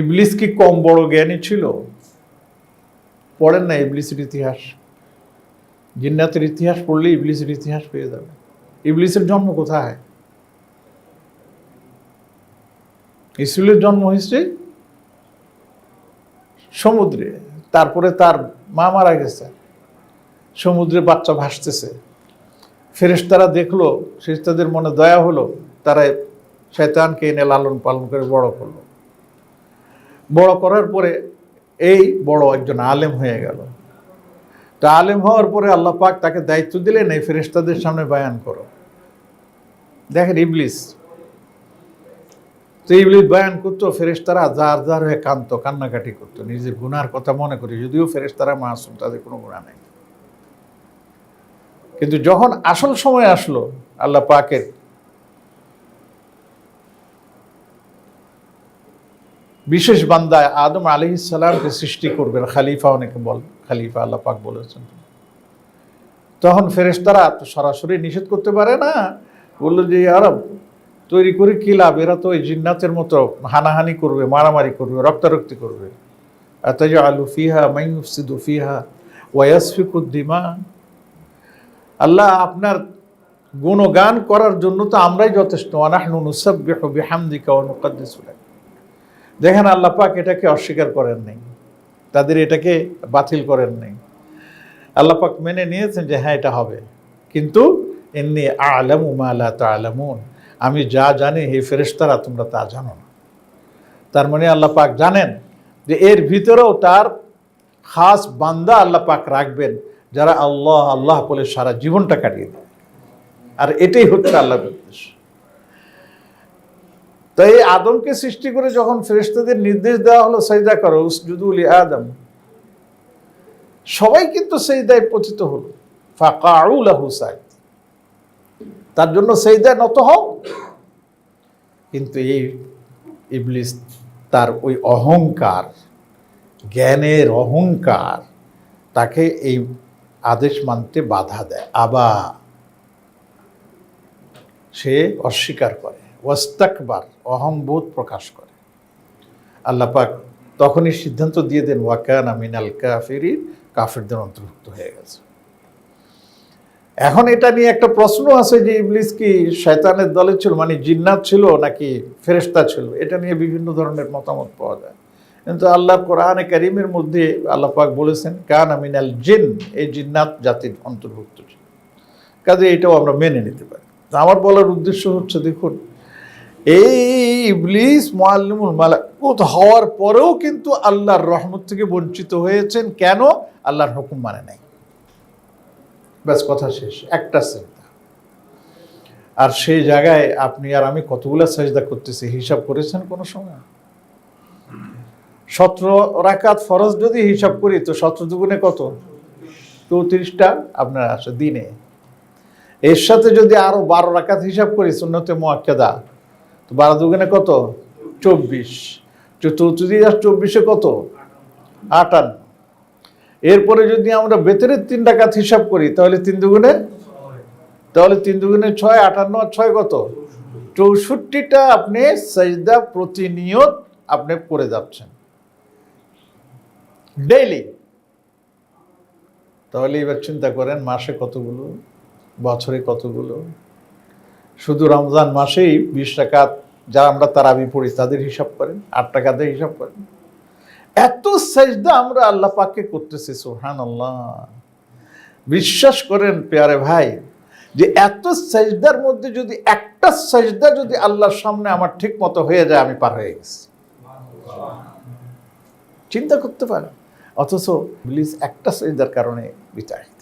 ইবলিস কি কম বড় জ্ঞানী ছিল? পড়েন না ইবলিসের ইতিহাস। জিন্নাতের ইতিহাস পড়লে ইবলিসের ইতিহাস পেয়ে যাবে ইবলিসের জন্ম কোথায়? ইসুলের জন্ম হয়েছে সমুদ্রে। তারপরে তার মা মারা গেছে। সমুদ্রে বাচ্চা ভাসতেছে। ফেরেশতারা দেখল, ফেরেশতাদের মনে দয়া হলো তারা শয়তানকে এনে লালন পালন করে বড় করল। বড় করার পরে এই বড় একজন আলেম হয়ে গেল। তা আলেম হওয়ার পরে আল্লাহ পাক তাকে দায়িত্ব দিলেন, এই ফেরেশতাদের সামনে বায়ান করো। দেখেন ইবলিস। তো ইবলিস বয়ান করতো, ফেরেশতারা যার যার হয়ে কান্ত কান্নাকাটি করতো। নিজের গুনার কথা মনে করি, যদিও ফেরেশতারা মাসুম, তাদের কোনো গুণা নেই। কিন্তু যখন আসল সময় আসলো, আল্লাহ পাকের বিশেষ বান্দায় আদম আলী সালামকে সৃষ্টি করবেন। খালিফা অনেকে বল, খালিফা আল্লাহ পাক বলেছেন। তখন ফেরেশতারা তো সরাসরি নিষেধ করতে পারে না। বলল যে আরব তৈরি করে কি লাভ? এরা তো ওই জিন্নাতের মতো হানাহানি করবে, মারামারি করবে, রক্তারক্তি করবে। আতাজ আলু ফিহা মাইফসিদু ফিহা ওয়াসফিকুদ্দিমা আল্লাহ আপনার গুণগান করার জন্য তো আমরাই যথেষ্ট। অনাহনু নুসাব্বিহু দেখেন আল্লাহ পাক এটাকে অস্বীকার করেন নাই। তাদের এটাকে বাতিল করেন নাই। আল্লাহ পাক মেনে নিয়েছেন যে হ্যাঁ এটা হবে। কিন্তু এমনি আলামু মালা তালামুন। আমি যা জানি, হে ফেরেশতারা, তোমরা তা জানো না। তার মানে আল্লাহ পাক জানেন যে, এর ভিতরেও তার খাস বান্দা আল্লাহ পাক রাখবেন, যারা আল্লাহ আল্লাহ বলে সারা জীবনটা কাটিয়ে দেয় আর এটাই হচ্ছে আল্লাহর উদ্দেশ্য। তাই এই আদমকে সৃষ্টি করে যখন ফেরেশতাদের নির্দেশ দেওয়া হলো সৈদা করো উসজুদুল আদম। সবাই কিন্তু সেইদায় পতিত হলো। ফাকাউলাহু সাইদ। তার জন্য সেইদায় নত হও। কিন্তু এই ইবলিস তার ওই অহংকার, জ্ঞানের অহংকার, তাকে এই আদেশ মানতে বাধা দেয়। আবার সে অস্বীকার করে। ওয়াস্তাকবার অহংবোধ প্রকাশ করে। আল্লাহ পাক তখনই সিদ্ধান্ত দিয়ে দেন ওয়াকান মিনাল কাফিরি কাফিরদের অন্তর্ভুক্ত হয়ে গেছে। এখন এটা নিয়ে একটা প্রশ্ন আছে যে ইবলিস কি শয়তানের দলে ছিল? মানে জিন্নাত ছিল নাকি ফেরেশতা ছিল? এটা নিয়ে বিভিন্ন ধরনের মতামত পাওয়া যায়। কিন্তু আল্লাহ কোরআনে করিমের মধ্যে আল্লাহ পাক বলেছেন, কান মিনাল জিন এই জিন্নাত জাতির অন্তর্ভুক্ত ছিল। কাজে এটাও আমরা মেনে নিতে পারি। আমার বলার উদ্দেশ্য হচ্ছে, দেখুন এই ইবলিস মোয়াল্লিমুল মালাকুত হওয়ার পরেও কিন্তু আল্লাহর রহমত থেকে বঞ্চিত হয়েছেন। কেন? আল্লাহর হুকুম মানে নাই। ব্যাস, কথা শেষ। একটা সেজদা। আর সেই জায়গায় আপনি আর আমি কতগুলো সেজদা করতেছি, হিসাব করেছেন কোনো সময়? সতেরো রাকাত ফরজ যদি হিসাব করি, তো সতেরো দুগুণে কত? চৌত্রিশটা আপনার আসে দিনে। এর সাথে যদি আরও বারো রাকাত হিসাব করি, সুন্নতে মোয়াক্কেদা তো বারো দুগুণে কত? চব্বিশ। চৌত্রিশ আর চব্বিশে কত? আটান্ন। এরপরে যদি আমরা বেতনের তিন ডাকাত হিসাব করি, তাহলে তিন দুগুণে তাহলে তিন দুগুণে ছয়, আটান্ন আর ছয় কত? চৌষট্টিটা আপনি সাজদা প্রতিনিয়ত আপনি করে যাচ্ছেন। ডেইলি। তাহলে এবার চিন্তা করেন, মাসে কতগুলো? বছরে কতগুলো? শুধু রমজান মাসেই বিশ টাকা যারা আমরা তারাবি পড়ি, তাদের হিসাব করেন, আট টাকাদের হিসাব করেন। এত সাজদা আমরা আল্লাহ পাককে করতেছি সোহান আল্লাহ বিশ্বাস করেন পেয়ারে ভাই, যে এত সাজদার মধ্যে যদি একটা সাজদা যদি আল্লাহর সামনে আমার ঠিক মতো হয়ে যায়, আমি পার হয়ে গেছি। চিন্তা করতে পারেন, অথচ প্লিজ একটা সাজদার কারণে বিতাড়িত.